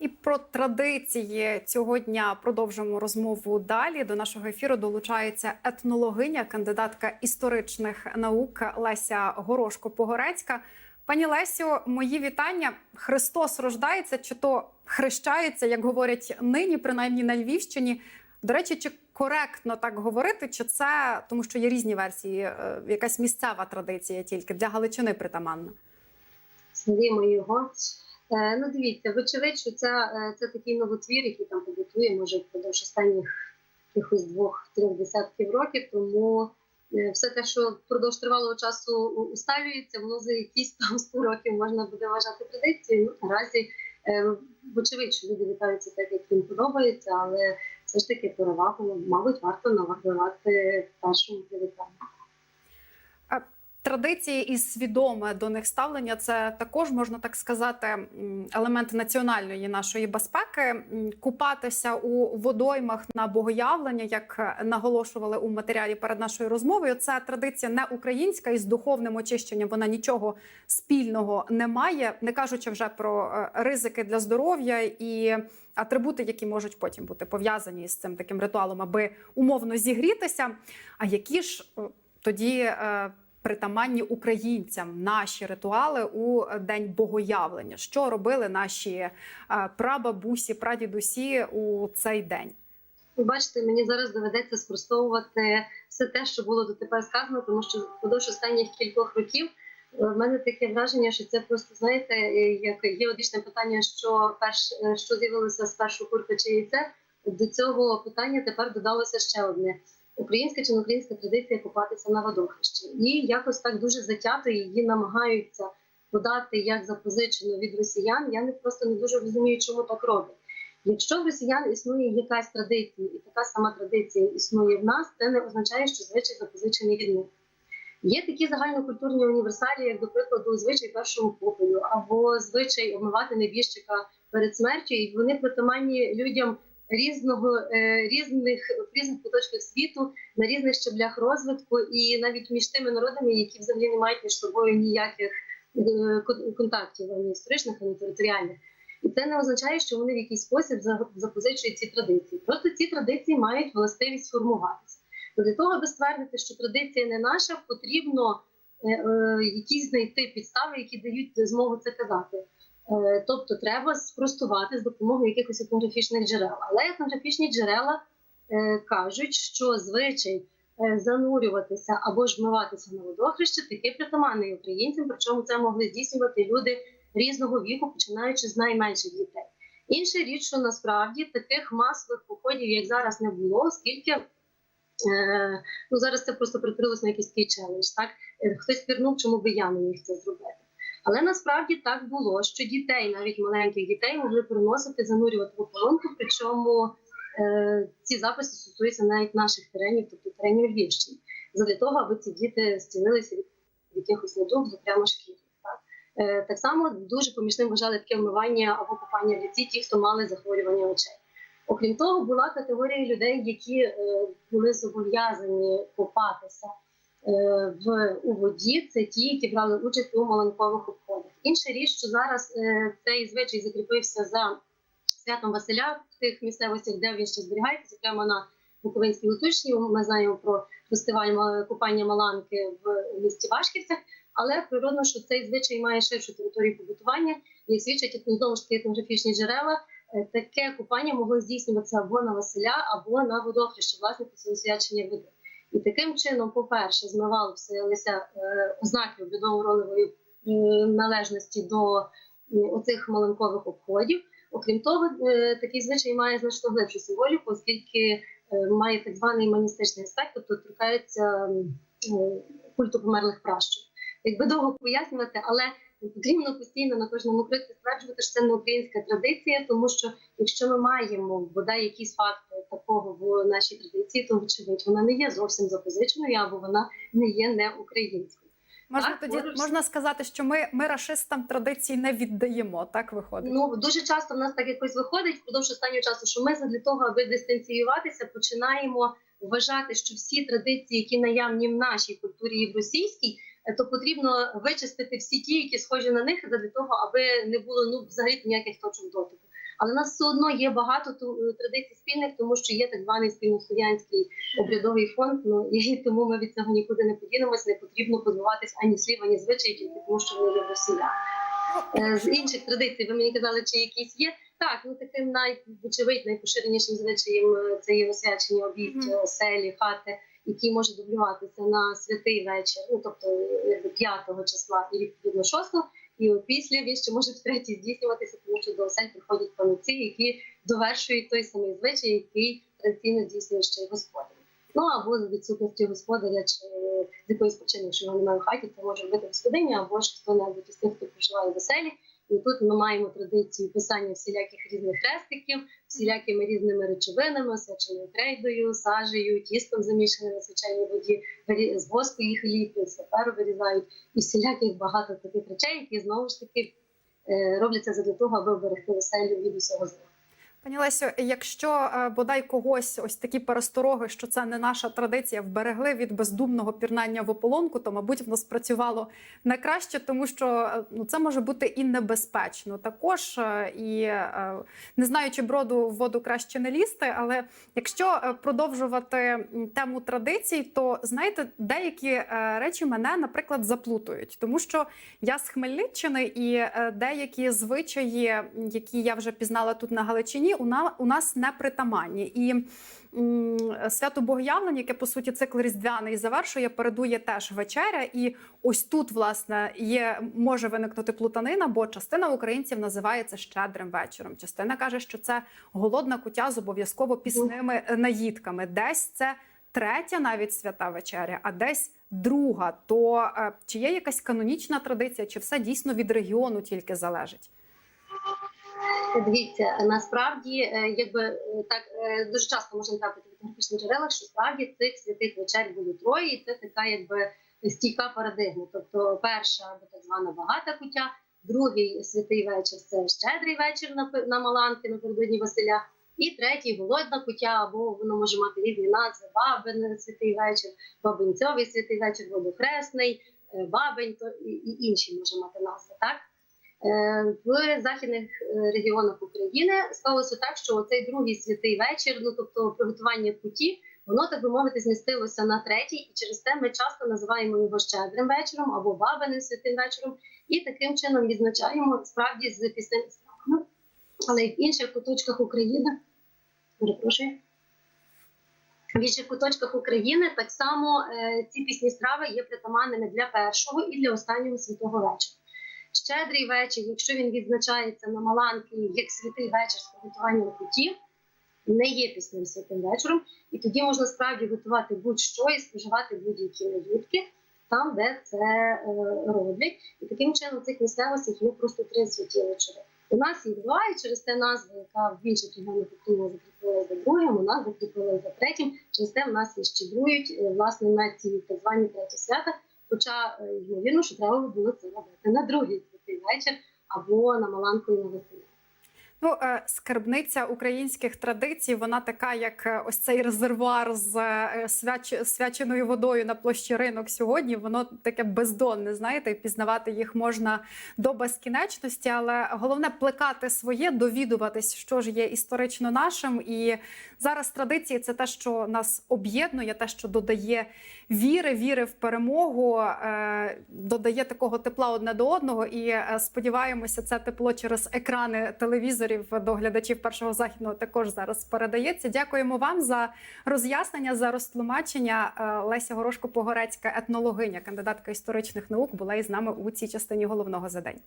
І про традиції цього дня продовжимо розмову далі. До нашого ефіру долучається етнологиня, кандидатка історичних наук Леся Горошко-Погорецька. Пані Лесю, мої вітання. Христос рождається чи то хрещається, як говорять нині, принаймні на Львівщині. До речі, чи коректно так говорити, чи це тому, що є різні версії, е, якась місцева традиція тільки для Галичини притаманна? Славімо його. Е, ну, дивіться, вочевидь, що це, е, це такий новотвір, який там побутує, може, впродовж останніх якихось двох-трьох десятків років. Тому е, все те, що впродовж тривалого часу усталюється, воно за якісь там 100 років можна буде вважати традицією. Ну, наразі, вочевидь, що люди вітаються так, як їм подобається, але все ж таки перевагу, мабуть, варто надавати першому привітанню. Традиції і свідоме до них ставлення це також можна так сказати елемент національної нашої безпеки. Купатися у водоймах на богоявлення, як наголошували у матеріалі перед нашою розмовою. Це традиція не українська і з духовним очищенням вона нічого спільного не має, не кажучи вже про е, ризики для здоров'я і атрибути, які можуть потім бути пов'язані з цим таким ритуалом, аби умовно зігрітися. А які ж тоді е, притаманні українцям наші ритуали у день богоявлення? Що робили наші е, прабабусі, прадідусі у цей день? Бачите, мені зараз доведеться спростовувати все те, що було дотепер сказано, тому що впродовж останніх кількох років е, в мене таке враження, що це просто знаєте, е, як є одвічне питання, що перш що з'явилося спершу курка чи яйце. До цього питання тепер додалося ще одне: українська чи не українська традиція купатися на водохрещі, і якось так дуже затято її намагаються подати як запозичено від росіян. Я не просто не дуже розумію, чому так роблять. Якщо в росіян існує якась традиція, і така сама традиція існує в нас, це не означає, що звичай запозичений від них. Є такі загальнокультурні універсалі, як, до прикладу, звичай першого попелю або звичай обмивати небіжчика перед смертю, і вони притаманні людям різного е, різних різних куточках світу на різних щаблях розвитку, і навіть між тими народами, які взагалі не мають між собою ніяких е, контактів ані історичних, ані територіальних. І це не означає, що вони в якийсь спосіб запозичують ці традиції. Просто ці традиції мають властивість формуватися. То для того, аби ствердити, що традиція не наша, потрібно е, якісь знайти підстави, які дають змогу це казати. Е, тобто, треба спростувати з допомогою якихось етнографічних джерел. Але етнографічні джерела е, кажуть, що звичай е, занурюватися або ж вмиватися на водохреще таки притаманний українцям, причому це могли здійснювати люди різного віку, починаючи з найменших дітей. Інша річ, що насправді таких масових походів, як зараз, не було, оскільки ну зараз це просто перетворилось на якийсь такий челендж. Так хтось пірнув, чому би я не міг це зробити. Але насправді так було, що дітей, навіть маленьких дітей, могли переносити, занурювати в ополонку. Причому е, ці записи стосуються навіть наших теренів, тобто теренів Львівщини, задля того, аби ці діти зцілилися від якихось недуг, зокрема шкіри. Так? Е, так само дуже помічним вважали таке вмивання або купання в ліці ті, хто мали захворювання очей. Окрім того, була категорія людей, які е, були зобов'язані купатися в у воді. Це ті, які брали участь у маланкових обходах. Інша річ, що зараз е, цей звичай закріпився за святом Василя в тих місцевостях, де він ще зберігається, зокрема на Буковинській Лутучні. Ми знаємо про фестиваль купання Маланки в місті Вашківцях. Але природно, що цей звичай має ширшу територію побутування, і свідчать ну, знову ж таки етнографічні джерела. е, Таке купання могло здійснюватися або на Василя, або на водохрещі, власне, після води. І таким чином, по-перше, змивалися е, ознаки обрядово-ролевої е, належності до оцих маланкових обходів. Окрім того, е, такий звичай має значно глибшу символіку, оскільки має так званий маністичний аспект, тобто торкається культу померлих пращурів. Якби довго пояснювати, але потрібно постійно на кожному кроці стверджувати, що це не українська традиція, тому що якщо ми маємо бодай якісь факти такого в нашій традиції, то вочевидь вона не є зовсім запозиченою або вона не є не українською. Можна Так, тоді можеш. можна сказати, що ми, ми рашистам традиції не віддаємо. Так виходить. Ну дуже часто в нас так якось виходить впродовж останнього часу, що ми для того, аби дистанціюватися, починаємо вважати, що всі традиції, які наявні в нашій культурі і в російській, то потрібно вичистити всі ті, які схожі на них, для того, аби не було ну взагалі ніяких точок дотику. Але у нас все одно є багато е, традицій спільних, тому що є так званий спільнослов'янський обрядовий фонд. Ну і тому ми від цього нікуди не подінемось. Не потрібно позбуватись ані слів, ані звичаїв, тільки тому що вони є Росія. З інших традицій ви мені казали, чи якісь є. Так, ну таким найвочевидь, найпоширенішим звичаєм е, це є освячення обід, Мгм. е, селі, хати, які може дублюватися на святий вечір, ну тобто е, 5 числа і відповідно 6 і опісля він ще може втретє здійснюватися, тому що до осель приходять паниці, які довершують той самий звичай, який традиційно здійснює ще й господар. Ну або за відсутності господаря чи з якоїсь причини, якщо його немає в хаті, це може бути господиня або ж хто-небудь із тих, хто проживає в оселі. І тут ми маємо традицію писання всіляких різних хрестиків, всілякими різними речовинами, освяченою крейдою, сажею, тістом замішаним на звичайній воді, з воску їх ліплять, з паперу вирізають, і всіляких багато таких речей, які знову ж таки е, робляться задля того, аби оберегти оселю від усього зла. Пані Лесю, якщо е, бодай когось ось такі перестороги, що це не наша традиція, вберегли від бездумного пірнання в ополонку, то мабуть воно спрацювало на краще, тому що е, ну це може бути і небезпечно. Також е, і не знаю, чи броду в воду краще не лізти, але якщо продовжувати тему традицій, то знаєте, деякі речі мене, наприклад, заплутують, тому що я з Хмельниччини і деякі звичаї, які я вже пізнала тут на Галичині, у на- у нас не притаманні. І свято Богоявлення, яке по суті цикл різдвяний завершує, передує теж вечеря. І ось тут, власне, є може виникнути плутанина, бо частина українців називає це щедрим вечором. Частина каже, що це голодна кутя з обов'язково пісними е, наїдками. Десь це третя навіть свята вечеря, а десь друга. То е, чи є якась канонічна традиція, чи все дійсно від регіону тільки залежить? Дивіться, насправді, е, якби е, так е, дуже часто можна трапити в етнографічних джерелах, що справді цих святих вечер було троє, і це така якби стійка парадигма. Тобто, перша або так звана багата куття, другий святий вечір це щедрий вечір на, на Маланки напередодні Василя. І третій голодна куття, або воно може мати різні назви: бабин святий вечір, бабинцьовий святий вечір, водохресний, е, бабень то і, і інші може мати назви. Так Е, в західних е, регіонах України сталося так, що цей другий святий вечір, ну тобто приготування куті, воно так би мовити змістилося на третій, і через те ми часто називаємо його щедрим вечором або бабиним святим вечором, і таким чином відзначаємо справді з пісними стравами. Але і в інших куточках України, перепрошую. В інших куточках України так само е, ці пісні страви є притаманними для першого і для останнього святого вечора. Щедрий вечір, якщо він відзначається на Маланки як святий вечір з приготуванням кутів, не є пісним святим вечором, і тоді можна справді готувати будь-що і споживати будь-які наїдки там, де це е, роблять. І таким чином в цих місцевостях є просто три святі вечори. У нас їх два, і через те назва, яка в інших регіонах України закріпилася за другим, у нас закріпилася за третім. Через те в нас і щедрують е, власне на ці так звані треті свята. Хоча е, ймовірно, що треба було це робити на другий святий вечір або на Маланку і на Василя. Ну, е, скарбниця українських традицій, вона така, як е, ось цей резервуар з е, свяч... свяченою водою на площі ринок сьогодні. Воно таке бездонне, знаєте, пізнавати їх можна до безкінечності, але головне плекати своє, довідуватись, що ж є історично нашим. І зараз традиції це те, що нас об'єднує, те, що додає віри, віри в перемогу, додає такого тепла одне до одного. І сподіваємося, це тепло через екрани телевізорів до глядачів першого західного також зараз передається. Дякуємо вам за роз'яснення, за розтлумачення. Е, Леся Горошко Погорецька, етнологиня, кандидатка історичних наук, була із нами у цій частині головного за день.